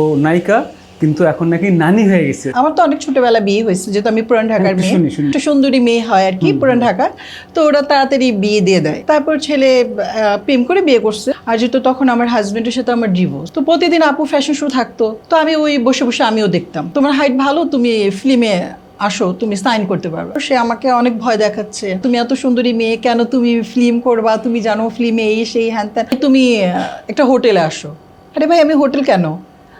ও নায়িকা কিন্তু এখন নাকি নানি হয়ে গেছে। আমার তো অনেক ছোটবেলা বিয়ে হয়েছে যেহেতু আমি পুরান ঢাকার মেয়ে। একটু সুন্দরী মেয়ে হয় আর কি পুরান ঢাকার। তো ওরা তাড়াতাড়ি বিয়ে দিয়ে দেয়। তারপর ছেলে প্রেম করে বিয়ে করছে। আর যেহেতু তখন আমার হাজবেন্ডের সাথে আমার ডিভোর্স তো প্রতিদিন আপু ফ্যাশন শো থাকতো। তো আমি ওই বসে বসে আমিও দেখতাম। তোমার হাইট ভালো তুমি ফিল্মে আসো তুমি সাইন করতে পারবে সে আমাকে অনেক ভয় দেখাচ্ছে তুমি এত সুন্দরী মেয়ে কেন তুমি ফিল্ম করবা? তুমি জানো ফিল্মে এই সেই হ্যান ত্যান। তুমি একটা হোটেলে আসো। আরে ভাই আমি হোটেল কেন?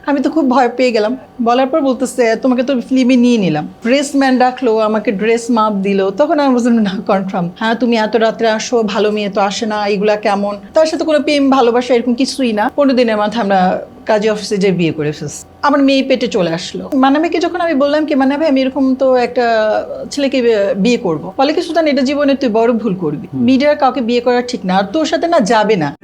আমি তো খুব ভয় পেয়ে গেলাম। বলার পর বলতেছে তোমাকে তো ফিল্মে নিয়ে নিলাম। ড্রেস ম্যান রাখল আমাকে ড্রেস মাপ দিল। তখন আমি বললাম না কনফার্ম হ্যাঁ তুমি এত রাত্রে আসো ভালো মেয়ে তো আসে না এগুলা কেমন? তার সাথে কোনো প্রেম ভালোবাসা এরকম কিছুই না। পনেরো দিনের মাথায় আমরা কাজী অফিসে যে বিয়ে করে ফেলছি। আমার মেয়ে পেটে চলে আসলো। মানামিকে যখন আমি বললাম কি মানে ভাই আমি এরকম তো একটা ছেলেকে বিয়ে- বিয়ে করব। বলে কি সুতান এটা জীবনে তুই বড় ভুল করবি। মিডিয়ার কাউকে বিয়ে করা ঠিক না আর তোর সাথে না যাবে না।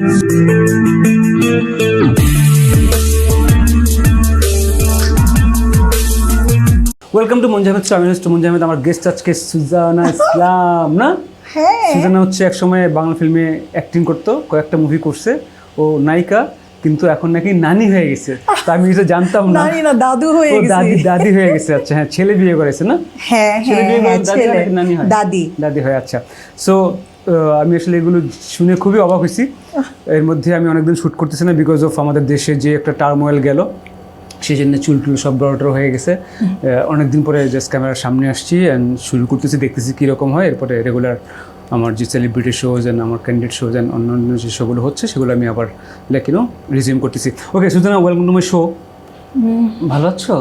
ওয়েলকাম টু মঞ্জামেদ হচ্ছে মঞ্জামেদ আমার গেস্ট আজকে সুজানা ইসলাম না? হ্যাঁ। সুজানা হচ্ছে একসময় বাংলা ফিল্মে অ্যাক্টিং করতো কয়েকটা মুভি করছে। ও নায়িকা কিন্তু এখন নাকি নানি হয়ে গেছে। তা আমি কিছু জানতাম না। নানি না দাদু হয়ে গেছে। দাদি দাদি হয়ে গেছে আচ্ছা হ্যাঁ ছেলে বিয়ে করেছে না? হ্যাঁ ছেলে হ্যাঁ বিয়ে করে হ্যাঁ দাদি ছেলে নাকি নানি হয়? দাদি। দাদি হয় আচ্ছা। সো আমি আসলে এগুলো শুনে খুবই অবাক হয়েছি। এর মধ্যে আমি অনেকদিন শ্যুট করতেছি না বিকজ অফ আমাদের দেশে যে একটা টার্মোয়েল গেল। সেই জন্য চুল টুল সব বড় হয়ে গেছে। অনেকদিন পরে জাস্ট ক্যামেরার সামনে আসছি অ্যান্ড শুরু করতেছি দেখতেছি কীরকম হয়। এরপরে রেগুলার আমার যে সেলিব্রিটি শোজ অ্যান্ড আমার ক্যান্ডিডেট শোজ অ্যান্ড অন্যান্য যে শোগুলো হচ্ছে সেগুলো আমি আবার লাইক ইউনো রিজিউম করতেছি। ওকে সুতরাং ওয়েলকাম টু মাই শো ভালো আছো?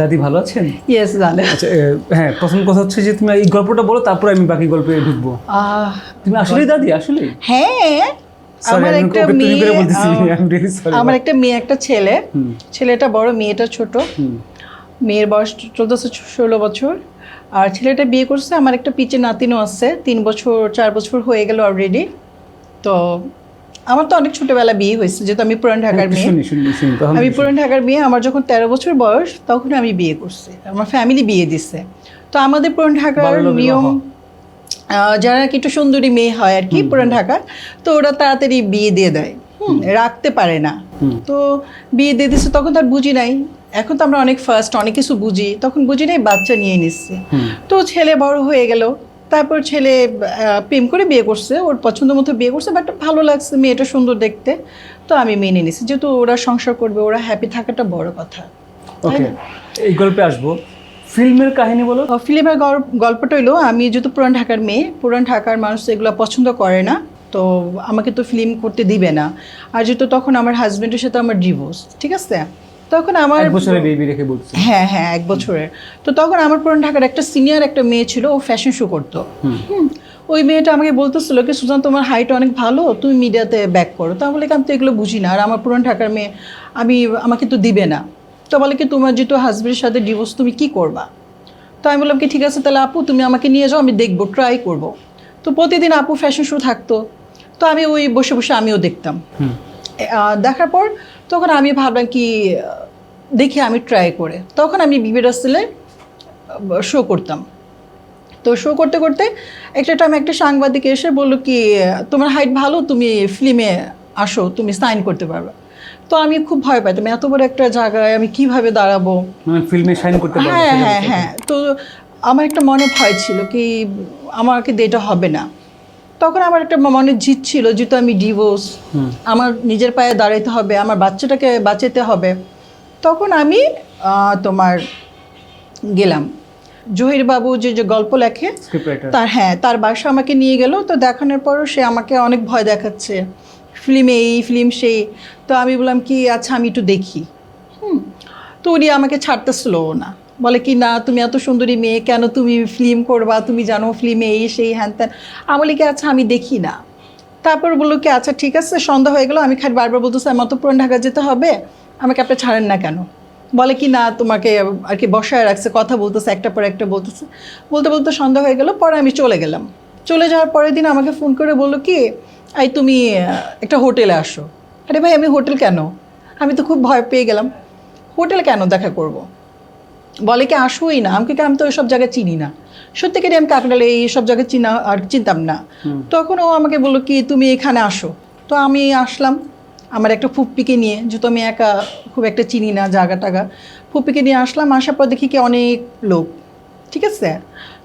দাদি ভালো আছেন? ইয়েস আচ্ছা হ্যাঁ প্রথম কথা হচ্ছে যে তুমি এই গল্পটা বলো তারপরে আমি বাকি গল্পে ঢুকবো। তুমি আসলেই দাদি আসলে হ্যাঁ আমার একটা মেয়ে আমার একটা মেয়ে একটা ছেলে। ছেলেটা বড় মেয়েটা ছোট। মেয়ের বয়স চোদ্দ ষোলো বছর। আর ছেলেটা বিয়ে করছে আমার একটা পিচে নাতিনও আছে তিন বছর চার বছর হয়ে গেল অলরেডি তো আমার তো অনেক ছোটবেলা বিয়ে হয়েছে যেহেতু আমি পুরান ঢাকার মেয়ে। আমি পুরান ঢাকার মেয়ে আমার যখন তেরো বছর বয়স তখন আমি বিয়ে করছি। আমার ফ্যামিলি বিয়ে দিছে। তো আমাদের পুরান ঢাকার নিয়ম যারা নাকি একটু সুন্দরী মেয়ে হয় আর কি পুরান ঢাকার তো ওরা তাড়াতাড়ি বিয়ে দিয়ে দেয়। হুম, রাখতে পারে না। তো বিয়ে দিয়ে দিচ্ছে তখন তার বুঝি নাই। এখন তো আমরা অনেক ফার্স্ট অনেক কিছু বুঝি। তখন বুঝি নাই বাচ্চা নিয়ে নিচ্ছে। তো ছেলে বড় হয়ে গেল। তারপর ছেলে প্রেম করে বিয়ে করছে। ওর পছন্দ মতো বিয়ে করছে বাট ভালো লাগছে মেয়েটা সুন্দর দেখতে। তো আমি মেনে নিছি। যেহেতু ওরা সংসার করবে ওরা হ্যাপি থাকাটা বড় কথা। ওকে এই গল্পে আসব। ফিল্মের কাহিনী বলো? ফিল্মের গল- গল্পটা হইল আমি যেহেতু পুরান ঢাকার মেয়ে পুরান ঢাকার মানুষ এগুলো পছন্দ করে না তো আমাকে তো ফিল্ম করতে দিবে না। আর যেহেতু তখন আমার হাজবেন্ডের সাথে আমার ডিভোর্স ঠিক আছে? তখন আমার এক বছরে বেবি রেখে বলছি। হ্যাঁ হ্যাঁ এক বছরের। তো তখন আমার পুরান ঢাকার একটা সিনিয়র একটা মেয়ে ছিল ও ফ্যাশন শো করতো। ওই মেয়েটা আমাকে বলতেছিল কি সুজান তোমার হাইট অনেক ভালো তুমি মিডিয়াতে ব্যাক করো। তা বলে কি আমি তো এগুলো বুঝি না। আর আমার পুরান ঢাকার মেয়ে আমি আমাকে তো দিবে না। তো বলে কি তোমার যেহেতু হাজবেন্ডের সাথে ডিভোর্স তুমি কি করবা? তো আমি বললাম কি ঠিক আছে তাহলে আপু তুমি আমাকে নিয়ে যাও আমি দেখব ট্রাই করব। তো প্রতিদিন আপু ফ্যাশন শো থাকতো। তো আমি ওই বসে বসে আমিও দেখতাম। দেখার পর তখন আমি ভাবলাম কি দেখি আমি ট্রাই করে। তখন আমি বিবি রাসেলের শো করতাম। তো শো করতে করতে একটা টাইম একটা সাংবাদিক এসে বলল কি তোমার হাইট ভালো তুমি ফিল্মে আসো তুমি সাইন করতে পারবে। তো আমি খুব ভয় পাইতাম এত বড় একটা জায়গায় আমি কীভাবে দাঁড়াবো? মানে ফিল্মে শাইন করতে হ্যাঁ হ্যাঁ হ্যাঁ। তো আমার একটা মনে ভয় ছিল কি আমাকে দিয়ে এটা হবে না। তখন আমার একটা মনে জিত ছিল যেহেতু আমি ডিভোর্স আমার নিজের পায়ে দাঁড়াইতে হবে আমার বাচ্চাটাকে বাঁচাতে হবে। তখন আমি তোমার গেলাম। জহির বাবু যে যে গল্প লেখে তার হ্যাঁ তার বাসা আমাকে নিয়ে গেল। তো দেখানোর পরও সে আমাকে অনেক ভয় দেখাচ্ছে। ফিল্মে এই, ফিল্ম সেই। তো আমি বললাম কি আচ্ছা আমি একটু দেখি। হুম। তো উনি আমাকে ছাড়তেছিল না। বলে কি, না, তুমি এত সুন্দরী মেয়ে, কেন তুমি ফিল্ম করবা? তুমি জানো ফিল্মে এই, সেই, হ্যান ত্যান। আমি বলি কি আচ্ছা আমি দেখি না। তারপর বলল কি আচ্ছা ঠিক আছে, সন্ধ্যা হয়ে গেলো, আমি খালি বারবার বলতেছি, আমার তো পুরান ঢাকা যেতে হবে, আমাকে আপনি ছাড়েন না কেন? বলে কি, না, তোমাকে আর কি বসায় রাখছে, কথা বলতেছে, একটা পর একটা বলতেছে। বলতে বলতে সন্ধ্যা হয়ে গেল, পরে আমি চলে গেলাম। চলে যাওয়ার পরের দিন আমাকে ফোন করে বলল কি এই তুমি একটা হোটেলে আসো। আরে ভাই আমি হোটেল কেন? আমি তো খুব ভয় পেয়ে গেলাম। হোটেল কেন দেখা করব। বলে কি আসবোই না। আমাকে কি আমি তো সব জায়গায় চিনি না। সত্যিকারই আমি কাকডালে এই সব জায়গায় চিনা আর চিনতাম না। তখন ও আমাকে বলল কি তুমি এখানে আসো। তো আমি আসলাম আমার একটা ফুপ্পিকে নিয়ে। যেহেতু আমি একা খুব একটা চিনি না জায়গা টাগা। ফুপ্পিকে নিয়ে আসলাম। আসার পর দেখি কি অনেক লোক। ঠিক আছে?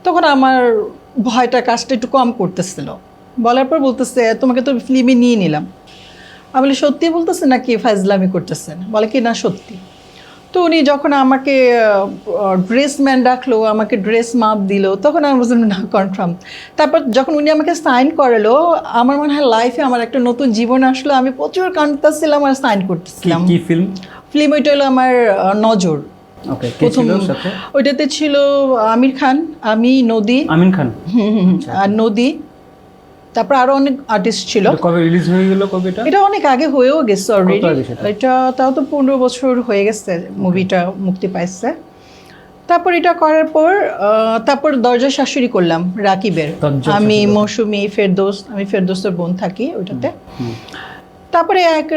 তখন আমার ভয়টা কাজটা একটু কম করতেছিল। বলার পর বলতেছে তোমাকে তো ফিল্মে নিয়ে নিলাম। আমি বলি সত্যি বলতেছে নাকি ফাজলামি করতেছেন? বলে কি না সত্যি। তো উনি যখন আমাকে ড্রেস ম্যান রাখল আমাকে ড্রেস মাপ দিল তখন আমি বুঝলাম না কনফার্ম তারপর যখন উনি আমাকে সাইন করালো আমার মনে হয় লাইফে আমার একটা নতুন জীবন আসলো। আমি প্রচুর কাঁদতেছিলাম আর সাইন করতেছিলাম। কি ফিল্ম ফিল্ম ওইটা হলো আমার নজর। ওকে প্রথম ওইটাতে ছিল আমির খান আমি নদী আমিন খান? হুম, আর নদী। তারপর আরও অনেক আর্টিস্ট ছিল। কবে রিলিজ হয়ে গেল কবে এটা? এটা অনেক আগে হয়েও গেছে অলরেডি এটা তাও তো পনেরো বছর হয়ে গেছে মুভিটা মুক্তি পাইছে। তারপর এটা করার পর তারপর দরজা শাশুড়ি করলাম রাকিবের। আমি। মৌসুমি ফেরদোস আমি ফেরদোসের বোন থাকি ওইটাতে। তারপরে এক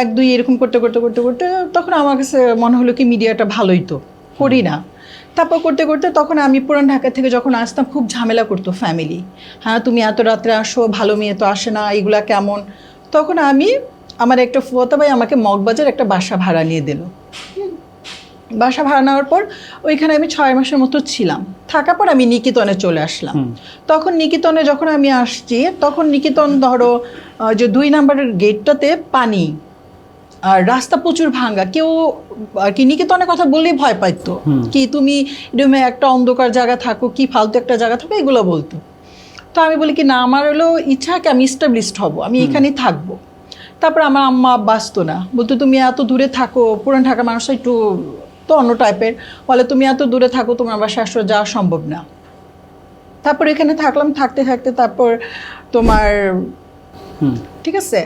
এক দুই এরকম করতে করতে করতে করতে তখন আমার কাছে মনে হলো কি মিডিয়াটা ভালোই তো। করি না। তারপর করতে করতে তখন আমি পুরান ঢাকা থেকে যখন আসতাম খুব ঝামেলা করতো ফ্যামিলি হ্যাঁ তুমি এত রাত্রে আসো ভালো মেয়ে তো আসে না এগুলা কেমন? তখন আমি আমার একটা ফুয়াতা ভাই আমাকে মগবাজার একটা বাসা ভাড়া নিয়ে দিল। বাসা ভাড়া নেওয়ার পর ওইখানে আমি ছয় মাসের মতো ছিলাম। থাকার পর আমি নিকেতনে চলে আসলাম। তখন নিকেতনে যখন আমি আসছি তখন নিকেতন ধরো যে দুই নাম্বারের গেটটাতে পানি আর রাস্তা প্রচুর ভাঙ্গা। কেউ আর কি নিকেতনের কথা বললেই ভয় পাইতো। কি তুমি এরকম একটা অন্ধকার জায়গা থাকো কি ফালতু একটা জায়গা থাকো এগুলো বলতো। তো আমি বলি কি না আমার হলো ইচ্ছা কি আমি ইস্টাবলিশড হব আমি এখানেই থাকব। তারপর আমার আম্মা বাঁচতো না। বলতো তুমি এত দূরে থাকো পুরান ঢাকার মানুষ একটু তো অন্য টাইপের বলে তুমি এত দূরে থাকো তোমার বাসায় আসলে যাওয়া সম্ভব না। তারপর এখানে থাকলাম থাকতে থাকতে তারপর তোমার ঠিক আছে?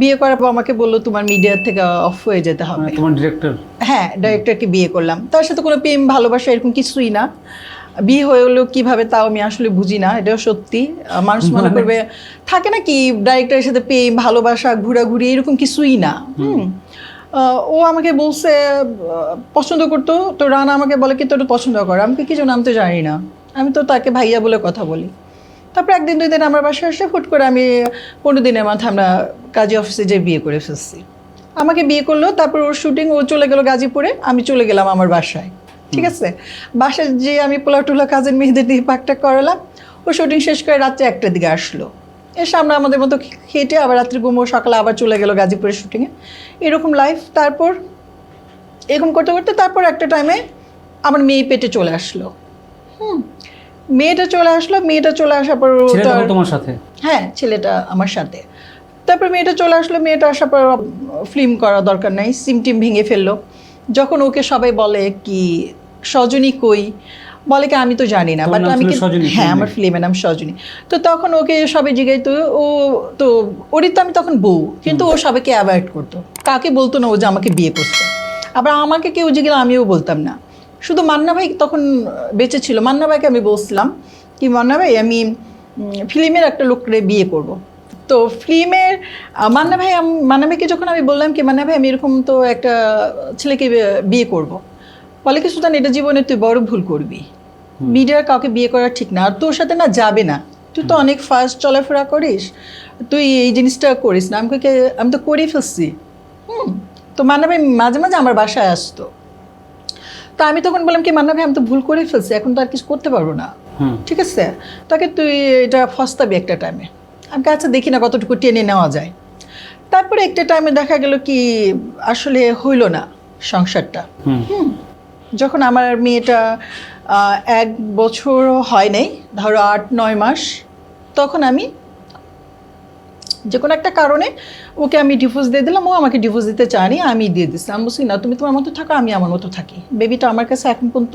বিয়ে করার পর আমাকে বলল তোমার মিডিয়া থেকে অফ হয়ে যেতে হবে। মানে তোমার ডিরেক্টর হ্যাঁ ডাইরেক্টরকে বিয়ে করলাম। তার সাথে কোনো প্রেম ভালোবাসা এরকম কিছুই না। বিয়ে হয়ে হলো কীভাবে তাও আমি আসলে বুঝি না এটাও সত্যি। মানুষ মনে করবে থাকে না কি ডাইরেক্টরের সাথে প্রেম ভালোবাসা ঘোরাঘুরি এরকম কিছুই না। হুম। ও আমাকে বলছে পছন্দ করতো? তো রানা আমাকে বলে কি তোর পছন্দ করে? আমাকে কি জন্য আমি তো জানি না। আমি তো তাকে ভাইয়া বলে কথা বলি। তারপর একদিন দুই দিন আমার বাসায় আসলে হুট করে আমি পনেরো দিনের মাথায় আমরা কাজী অফিসে যে বিয়ে করে ফেলছি। আমাকে বিয়ে করল তারপর ওর শুটিং ও চলে গেল গাজীপুরে আমি চলে গেলাম আমার বাসায়। ঠিক আছে? বাসায় যে আমি পোলা টোলা কাজের মেয়েদের দিয়ে পাকটা করালাম ও শুটিং শেষ করে রাত্রে একটার দিকে আসলো। এসে আমরা আমাদের মতো খেটে আবার রাত্রে ঘুমো সকালে আবার চলে গেল গাজীপুরের শুটিংয়ে এরকম লাইফ তারপর এরকম করতে করতে তারপর একটা টাইমে আমার মেয়ে পেটে চলে আসলো। হুম। মেয়েটা চলে আসলো মেয়েটা চলে আসার পর ও তোমার সাথে? হ্যাঁ ছেলেটা আমার সাথে। তারপর মেয়েটা চলে আসলো মেয়েটা আসার পর ফিল্ম করা দরকার নাই সিম টিম ভেঙে ফেলল। যখন ওকে সবাই বলে কি সজনী কই? বলে কি আমি তো জানি না তোমার বাট নাম আমি ছিল কি- সজনী হ্যাঁ আমার ফিল্মের নাম সজনী। তো তখন ওকে সবাই তো ও তো ওরই তো আমি তখন বউ কিন্তু ও সবাইকে অ্যাভয়েড করতো। কাকে বলতো না ও যে আমাকে বিয়ে করছে। আবার আমাকে কেউ জিগেলে আমিও বলতাম না। শুধু মান্না ভাই তখন বেঁচে ছিল। মান্না ভাইকে আমি বলছিলাম কি মান্না ভাই আমি ফিল্মের একটা লোকরে বিয়ে করব। তো ফিল্মের মান্না ভাই আম- মান্না ভাইকে যখন আমি বললাম কি মান্না ভাই আমি এরকম তো একটা ছেলেকে বিয়ে করব। বলে কি সুতান এটা জীবনে তুই বড় ভুল করবি। মিডিয়ার কাউকে বিয়ে করা ঠিক না। আর তোর সাথে না যাবে না। তুই তো অনেক ফাস্ট চলাফেরা করিস। তুই এই জিনিসটা করিস না। আমাকে আমি তো করেই ফেলছি। হুম। তো মান্না ভাই মাঝে মাঝে আমার বাসায় আসতো। তো আমি তখন বললাম কি মান্না ভাই আমি তো ভুল করে ফেলছি এখন তো আর কিছু করতে পারব না। ঠিক আছে? তাকে তুই এটা ফস্তাবি একটা টাইমে আমি আচ্ছা দেখি না কতটুকু টেনে নেওয়া যায়। তারপরে একটা টাইমে দেখা গেল কি আসলে হইল না সংসারটা। হুম। যখন আমার মেয়েটা এক বছর হয় নাই ধরো আট নয় মাস তখন আমি যে কোনো একটা কারণে ওকে আমি ডিভোর্স দিয়ে দিলাম, ও আমাকে ডিভোর্স দিতে চায়নি, আমি দিয়ে দিচ্ছি আমি বলছি, না, তুমি তোমার মতো থাকো, আমি আমার মতো থাকি। বেবিটা আমার কাছে এখন পর্যন্ত